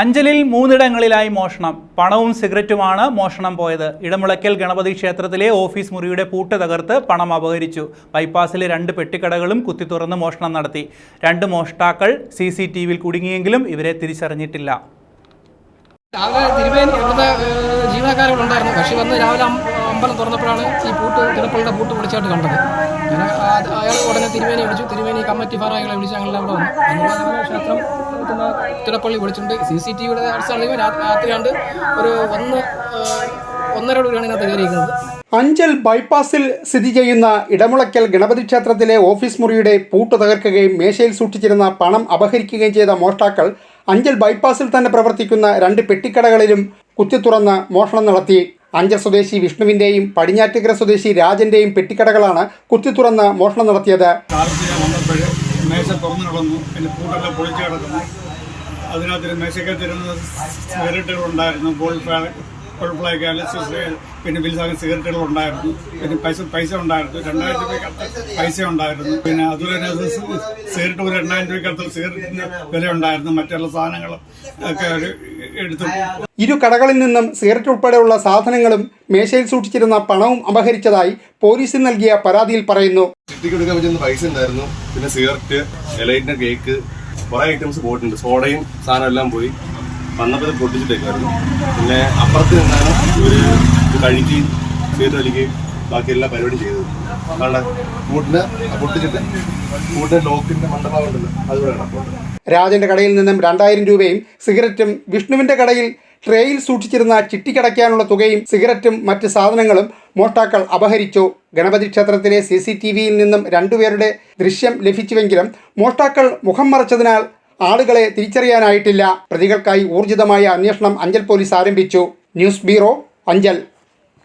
അഞ്ചലിൽ മൂന്നിടങ്ങളിലായി മോഷണം. പണവും സിഗരറ്റുമാണ് മോഷണം പോയത്. ഇടമുളയ്ക്കൽ ഗണപതി ക്ഷേത്രത്തിലെ ഓഫീസ് മുറിയുടെ പൂട്ട് തകർത്ത് പണം അപഹരിച്ചു. ബൈപ്പാസിലെ രണ്ട് പെട്ടിക്കടകളും കുത്തി തുറന്ന് മോഷണം നടത്തി. രണ്ട് മോഷ്ടാക്കൾ സി സി ടി വിയിൽ കുടുങ്ങിയെങ്കിലും ഇവരെ തിരിച്ചറിഞ്ഞിട്ടില്ല. രാവിലെ തിരുമേനി ഇവിടുത്തെ ജീവനക്കാരുണ്ടായിരുന്നു വന്ന് രാവിലെ അമ്പലം തുറന്നപ്പോഴാണ് ഈ പൂട്ട് തിടപ്പള്ളിയുടെ പൂട്ട് പൊളിച്ചായിട്ട് കണ്ടത്. അങ്ങനെ അയാൾ ഉടനെ തിരുമേനി വിളിച്ചു. തിരുമേനി കമ്മിറ്റി ഫാറായികളെ വിളിച്ച് ഞങ്ങളുടെ അവിടെ വന്നു. ക്ഷേത്രം പിന്നെ തിടപ്പള്ളി വിളിച്ചിട്ടുണ്ട്. സി സി ടി വിയുടെ അടിസ്ഥാനത്തിൽ രാത്രി കണ്ട് ഒരു ഒന്ന് ഒന്നര ഒന്നരയോടുകൂടിയാണ് ഇതിനകത്ത് കയറിയിരിക്കുന്നത്. അഞ്ചൽ ബൈപ്പാസിൽ സ്ഥിതി ചെയ്യുന്ന ഇടമുളയ്ക്കൽ ഗണപതി ക്ഷേത്രത്തിലെ ഓഫീസ് മുറിയുടെ പൂട്ട് തകർക്കുകയും മേശയിൽ സൂക്ഷിച്ചിരുന്ന പണം അപഹരിക്കുകയും ചെയ്ത മോഷ്ടാക്കൾ അഞ്ചൽ ബൈപ്പാസിൽ തന്നെ പ്രവർത്തിക്കുന്ന രണ്ട് പെട്ടിക്കടകളിലും കുത്തിത്തുറന്ന് മോഷണം നടത്തി. അഞ്ചൽ സ്വദേശി വിഷ്ണുവിന്റെയും പടിഞ്ഞാറ്റുകര സ്വദേശി രാജന്റെയും പെട്ടിക്കടകളാണ് കുത്തിത്തുറന്ന് മോഷണം നടത്തിയത്. മേശ തുറന്നു കിടന്നു പിന്നെ പൂട്ടെല്ലാം പൊളിച്ചു കിടക്കുന്നു. അതിനകത്ത് മേശക്കകത്തിരുന്ന സിഗരറ്റുകൾ ഉണ്ടായിരുന്നു. ബോൾ ഫ്ലാഗ് അലസിസ് പിന്നെ സിഗരറ്റുകൾ ഉണ്ടായിരുന്നു. പിന്നെ പൈസ പൈസ ഉണ്ടായിരുന്നു. രണ്ടായിരം രൂപയ്ക്ക് പൈസ ഉണ്ടായിരുന്നു. പിന്നെ അതുപോലെ തന്നെ സിഗരറ്റ് ഒരു രണ്ടായിരം രൂപയ്ക്കകത്ത് സിഗരറ്റിന് വില ഉണ്ടായിരുന്നു. മറ്റുള്ള സാധനങ്ങളും ഒക്കെ എടുത്തു. ഇരു കടകളിൽ നിന്നും സിഗരറ്റ് ഉൾപ്പെടെയുള്ള സാധനങ്ങളും മേശയിൽ സൂക്ഷിച്ചിരുന്ന പണവും അപഹരിച്ചതായി പോലീസിൽ നൽകിയ പരാതിയിൽ പറയുന്നു. ചിട്ടിക്ക് എടുക്കാൻ പറ്റുന്ന പൈസ ഉണ്ടായിരുന്നു. പിന്നെ സിഗരറ്റ് എലൈറ്റിന്റെ കേക്ക് കുറെ ഐറ്റംസ് പോയിട്ടുണ്ട്. സോഡയും സാധനം എല്ലാം പോയി. വന്നപ്പോൾ പൊട്ടിച്ചിട്ടേക്കായിരുന്നു പിന്നെ അപ്പുറത്ത് നിന്നാണ് ഒരു കഴുകി സിഗരറ്റ് വലിക്കുകയും ബാക്കി എല്ലാ പരിപാടിയും ചെയ്തത് അതാണ് കൂട്ടിന് പൊട്ടിച്ചിട്ട് കൂട്ടിന് ലോക്കിന്റെ മണ്ഡപമുണ്ടല്ലോ അതുകൂടെ രാജന്റെ കടയിൽ നിന്നും രണ്ടായിരം രൂപയും സിഗരറ്റും വിഷ്ണുവിന്റെ കടയിൽ ട്രേയിൽ സൂക്ഷിച്ചിരുന്ന ചിട്ടിക്കടയ്ക്കാനുള്ള തുകയും സിഗരറ്റും മറ്റ് സാധനങ്ങളും മോഷ്ടാക്കൾ അപഹരിച്ചു. ഗണപതി ക്ഷേത്രത്തിലെ സി സി ടി വിയിൽ നിന്നും രണ്ടുപേരുടെ ദൃശ്യം ലഭിച്ചുവെങ്കിലും മോഷ്ടാക്കൾ മുഖം മറച്ചതിനാൽ ആളുകളെ തിരിച്ചറിയാനായിട്ടില്ല. പ്രതികൾക്കായി ഊർജിതമായ അന്വേഷണം അഞ്ചൽ പോലീസ് ആരംഭിച്ചു. News bureau Anchal.